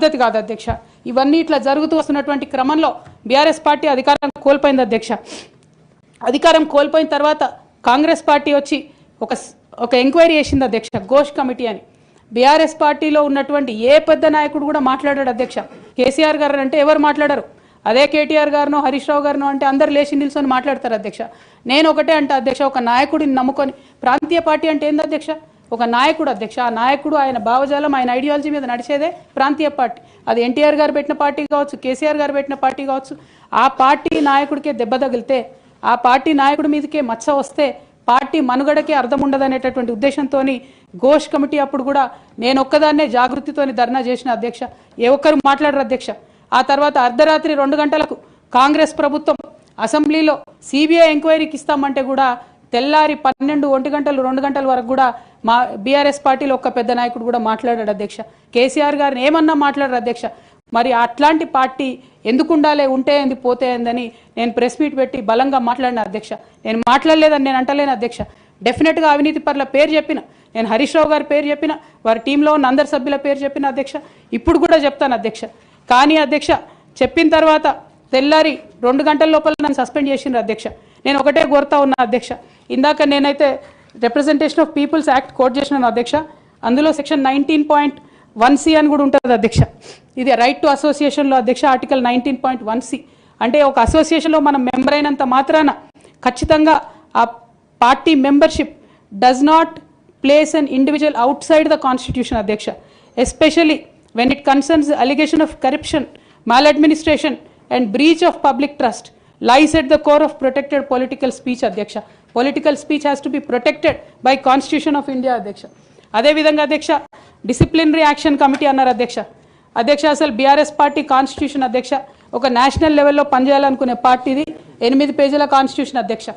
పద్ధతి కాదు అధ్యక్ష. ఇవన్నీ ఇట్లా జరుగుతూ వస్తున్నటువంటి క్రమంలో బీఆర్ఎస్ పార్టీ అధికారం కోల్పోయింది అధ్యక్ష. అధికారం కోల్పోయిన తర్వాత కాంగ్రెస్ పార్టీ వచ్చి ఒక ఒక ఎంక్వైరీ చేసింది అధ్యక్ష ఘోష్ కమిటీ అని. బీఆర్ఎస్ పార్టీలో ఉన్నటువంటి ఏ పెద్ద నాయకుడు కూడా మాట్లాడాడు అధ్యక్ష. కేసీఆర్ గారు అంటే ఎవరు మాట్లాడరు. అదే కేటీఆర్ గారును హరీష్ రావు గారును అంటే అందరు లేచి నిల్చొని మాట్లాడతారు అధ్యక్ష. నేను ఒకటే అంటే అధ్యక్ష ఒక నాయకుడిని నమ్ముకొని. ప్రాంతీయ పార్టీ అంటే ఏంది అధ్యక్ష? ఒక నాయకుడు అధ్యక్ష ఆ నాయకుడు ఆయన భావజాలం ఆయన ఐడియాలజీ మీద నడిచేదే ప్రాంతీయ పార్టీ. అది ఎన్టీఆర్ గారు పెట్టిన పార్టీ కావచ్చు కేసీఆర్ గారు పెట్టిన పార్టీ కావచ్చు. ఆ పార్టీ నాయకుడికే దెబ్బ తగిలితే ఆ పార్టీ నాయకుడి మీదకే మచ్చ వస్తే పార్టీ మనుగడకే అర్థం ఉండదనేటటువంటి ఉద్దేశంతో ఘోష్ కమిటీ అప్పుడు కూడా నేను ఒక్కదాన్నే జాగృతితోని ధర్నా చేసిన అధ్యక్ష ఏ ఒక్కరు మాట్లాడరు అధ్యక్ష. ఆ తర్వాత అర్ధరాత్రి రెండు గంటలకు కాంగ్రెస్ ప్రభుత్వం అసెంబ్లీలో సిబిఐ ఎంక్వైరీకి ఇస్తామంటే కూడా తెల్లారి పన్నెండు ఒంటి గంటలు రెండు గంటల వరకు కూడా మా బీఆర్ఎస్ పార్టీలో ఒక్క పెద్ద నాయకుడు కూడా మాట్లాడాడు అధ్యక్ష. కేసీఆర్ గారిని ఏమన్నా మాట్లాడారు అధ్యక్ష? మరి అట్లాంటి పార్టీ ఎందుకు ఉండాలి ఉంటే ఏంది పోతే ఏందని నేను ప్రెస్ మీట్ పెట్టి బలంగా మాట్లాడిన అధ్యక్ష. నేను మాట్లాడలేదని నేను అంటలేను అధ్యక్ష. డెఫినెట్గా అవినీతి పరుల పేరు చెప్పిన నేను హరీష్ రావు గారి పేరు చెప్పిన వారి టీంలో ఉన్న అందరి సభ్యుల పేరు చెప్పిన అధ్యక్ష. ఇప్పుడు కూడా చెప్తాను అధ్యక్ష. కానీ అధ్యక్ష చెప్పిన తర్వాత తెల్లారి రెండు గంటల లోపల నన్ను సస్పెండ్ చేసిండ్రు అధ్యక్ష. నేను ఒకటే కోరుతా ఉన్నా అధ్యక్ష. ఇందాక నేనైతే representation of people's act quote చేసినాను అధ్యక్ష. అందులో section nineteen point one C అని కూడా ఉంటుంది అధ్యక్ష. ఇది రైట్ టు అసోసియేషన్లో అధ్యక్ష article nineteen point one C అంటే ఒక అసోసియేషన్లో మనం మెంబర్ అయినంత మాత్రాన ఖచ్చితంగా ఆ party membership does not place an individual outside the constitution అధ్యక్ష. Especially when it concerns allegation of corruption maladministration and breach of public trust lies at the core of protected political speech అధ్యక్ష. Political speech has to be protected by constitution of India అధ్యక్ష అదేవిధంగా అధ్యక్ష disciplinary action committee అన్నారు అధ్యక్ష అధ్యక్ష అసలు BRS party constitution అధ్యక్ష ఒక నేషనల్ లెవెల్లో పనిచేయాలనుకునే పార్టీది ఎనిమిది పేజీల కాన్స్టిట్యూషన్ అధ్యక్ష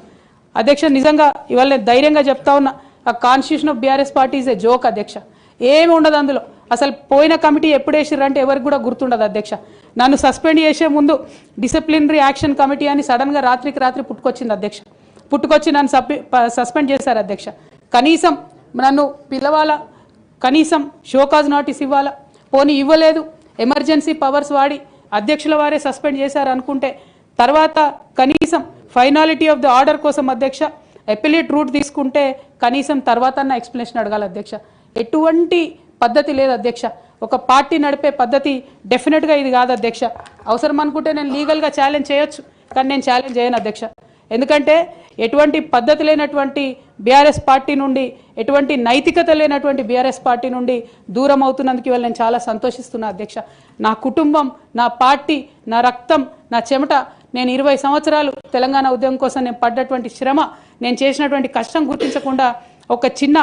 అధ్యక్ష నిజంగా ఇవాళ నేను ధైర్యంగా చెప్తా ఉన్నా ఆ constitution of BRS party is a joke అధ్యక్ష ఏమి ఉండదు అందులో. అసలు పోయిన కమిటీ ఎప్పుడు వేసిర్రు అంటే ఎవరికి కూడా గుర్తుండదు అధ్యక్ష నన్ను సస్పెండ్ చేసే ముందు డిసిప్లినరీ యాక్షన్ కమిటీ అని సడన్గా రాత్రికి రాత్రి పుట్టుకొచ్చింది అధ్యక్ష పుట్టుకొచ్చి నన్ను సప్పి సస్పెండ్ చేశారు అధ్యక్ష. కనీసం నన్ను పిలవాలా? కనీసం షోకాజ్ నోటీస్ ఇవ్వాలా? పోనీ ఇవ్వలేదు. ఎమర్జెన్సీ పవర్స్ వాడి అధ్యక్షుల వారే సస్పెండ్ చేశారు అనుకుంటే తర్వాత కనీసం ఫైనాలిటీ ఆఫ్ ద ఆర్డర్ కోసం అధ్యక్ష ఎపిలేట్ రూట్ తీసుకుంటే కనీసం తర్వాత అన్న ఎక్స్ప్లెనేషన్ అడగాలి అధ్యక్ష. ఎటువంటి పద్ధతి లేదు అధ్యక్ష. ఒక పార్టీ నడిపే పద్ధతి డెఫినెట్గా ఇది కాదు అధ్యక్ష. అవసరం అనుకుంటే నేను లీగల్గా ఛాలెంజ్ చేయొచ్చు కానీ నేను ఛాలెంజ్ చేయను అధ్యక్ష. ఎందుకంటే ఎటువంటి పద్ధతి లేనటువంటి బీఆర్ఎస్ పార్టీ నుండి ఎటువంటి నైతికత లేనటువంటి బీఆర్ఎస్ పార్టీ నుండి దూరం అవుతున్నందుకు ఇవాళ నేను చాలా సంతోషిస్తున్నా అధ్యక్ష. నా కుటుంబం నా పార్టీ నా రక్తం నా చెమట నేను ఇరవై సంవత్సరాలు తెలంగాణ ఉద్యమం కోసం నేను పడ్డటువంటి శ్రమ నేను చేసినటువంటి కష్టం గుర్తించకుండా ఒక చిన్న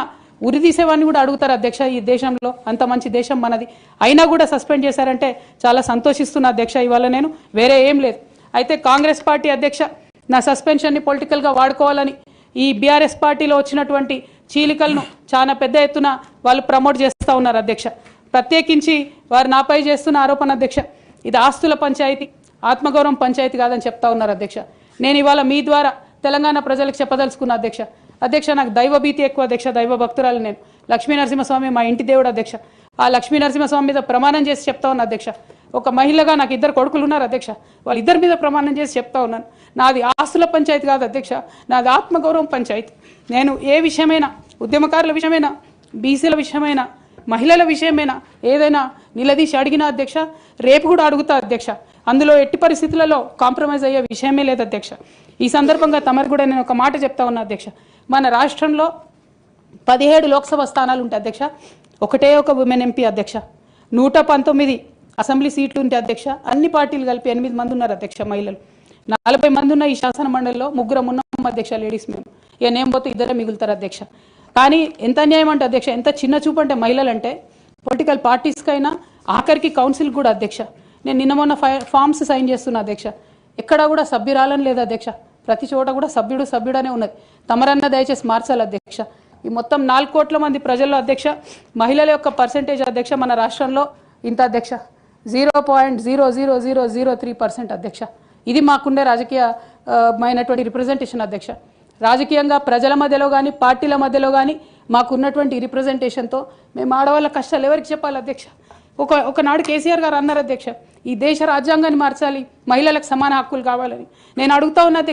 ఉరి తీసేవాడిని కూడా అడుగుతారు అధ్యక్ష ఈ దేశంలో? అంత మంచి దేశం మనది. అయినా కూడా సస్పెండ్ చేశారంటే చాలా సంతోషిస్తున్నా అధ్యక్ష ఇవాళ నేను. వేరే ఏం లేదు. అయితే కాంగ్రెస్ పార్టీ అధ్యక్ష నా సస్పెన్షన్ని పొలిటికల్గా వాడుకోవాలని ఈ బీఆర్ఎస్ పార్టీలో వచ్చినటువంటి చీలికలను చాలా పెద్ద ఎత్తున వాళ్ళు ప్రమోట్ చేస్తూ ఉన్నారు అధ్యక్ష. ప్రత్యేకించి వారు నాపై చేస్తున్న ఆరోపణ అధ్యక్ష ఇది ఆస్తుల పంచాయతీ ఆత్మగౌరవం పంచాయతీ కాదని చెప్తా ఉన్నారు అధ్యక్ష. నేను ఇవాళ మీ ద్వారా తెలంగాణ ప్రజలకు చెప్పదలుచుకున్న అధ్యక్ష అధ్యక్ష నాకు దైవభీతి ఎక్కువ అధ్యక్ష దైవ భక్తురాలు నేను. లక్ష్మీ నరసింహస్వామి మా ఇంటి దేవుడు అధ్యక్ష. ఆ లక్ష్మీ నరసింహస్వామి మీద ప్రమాణం చేసి చెప్తా ఉన్నా అధ్యక్ష. ఒక మహిళగా నాకు ఇద్దరు కొడుకులు ఉన్నారు అధ్యక్ష. వాళ్ళిద్దరి మీద ప్రమాణం చేసి చెప్తా ఉన్నాను. నాది ఆస్తుల పంచాయతీ కాదు అధ్యక్ష. నాది ఆత్మగౌరవం పంచాయతీ. నేను ఏ విషయమైనా ఉద్యమకారుల విషయమైనా బీసీల విషయమైనా మహిళల విషయమైనా ఏదైనా నిలదీసి అడిగినా అధ్యక్ష రేపు కూడా అడుగుతా అధ్యక్ష. అందులో ఎట్టి పరిస్థితులలో కాంప్రమైజ్ అయ్యే విషయమే లేదు అధ్యక్ష. ఈ సందర్భంగా తమరు కూడా నేను ఒక మాట చెప్తా ఉన్నా అధ్యక్ష. మన రాష్ట్రంలో పదిహేడు లోక్సభ స్థానాలు ఉంటాయి అధ్యక్ష. ఒకటే ఒక ఉమెన్ ఎంపీ అధ్యక్ష. నూట పంతొమ్మిది అసెంబ్లీ సీట్లు ఉంటే అధ్యక్ష అన్ని పార్టీలు కలిపి ఎనిమిది మంది ఉన్నారు అధ్యక్ష మహిళలు. నలభై మంది ఉన్న ఈ శాసన మండలిలో ముగ్గురం ఉన్నాం అధ్యక్ష లేడీస్ మేము. ఇక నేను పోతే ఇద్దరే మిగులుతారు అధ్యక్ష. కానీ ఎంత అన్యాయం అంటే అధ్యక్ష ఎంత చిన్న చూపు అంటే మహిళలు అంటే పొలిటికల్ పార్టీస్కైనా ఆఖరికి కౌన్సిల్ కూడా అధ్యక్ష. నేను నిన్న మొన్న ఫామ్స్ సైన్ చేస్తున్నా అధ్యక్ష. ఎక్కడా కూడా సభ్యురాలని లేదు అధ్యక్ష. ప్రతి చోట కూడా సభ్యుడు సభ్యుడనే ఉన్నది. తమరన్న దయచేసి మార్చాలి అధ్యక్ష. ఈ మొత్తం నాలుగు కోట్ల మంది ప్రజల్లో అధ్యక్ష మహిళల యొక్క పర్సంటేజ్ అధ్యక్ష మన రాష్ట్రంలో ఇంత అధ్యక్ష. Zero point zero zero zero zero three percent అధ్యక్ష. ఇది మాకుండే రాజకీయ మైనటువంటి రిప్రజెంటేషన్ అధ్యక్ష. రాజకీయంగా ప్రజల మధ్యలో కానీ పార్టీల మధ్యలో కానీ మాకున్నటువంటి రిప్రజెంటేషన్తో మేము ఆడవాళ్ళ కష్టాలు ఎవరికి చెప్పాలి అధ్యక్ష? ఒక ఒకనాడు కేసీఆర్ గారు అన్నారు అధ్యక్ష ఈ దేశ రాజ్యాంగాన్ని మార్చాలి మహిళలకు సమాన హక్కులు కావాలని. నేను అడుగుతా ఉన్నా అధ్యక్ష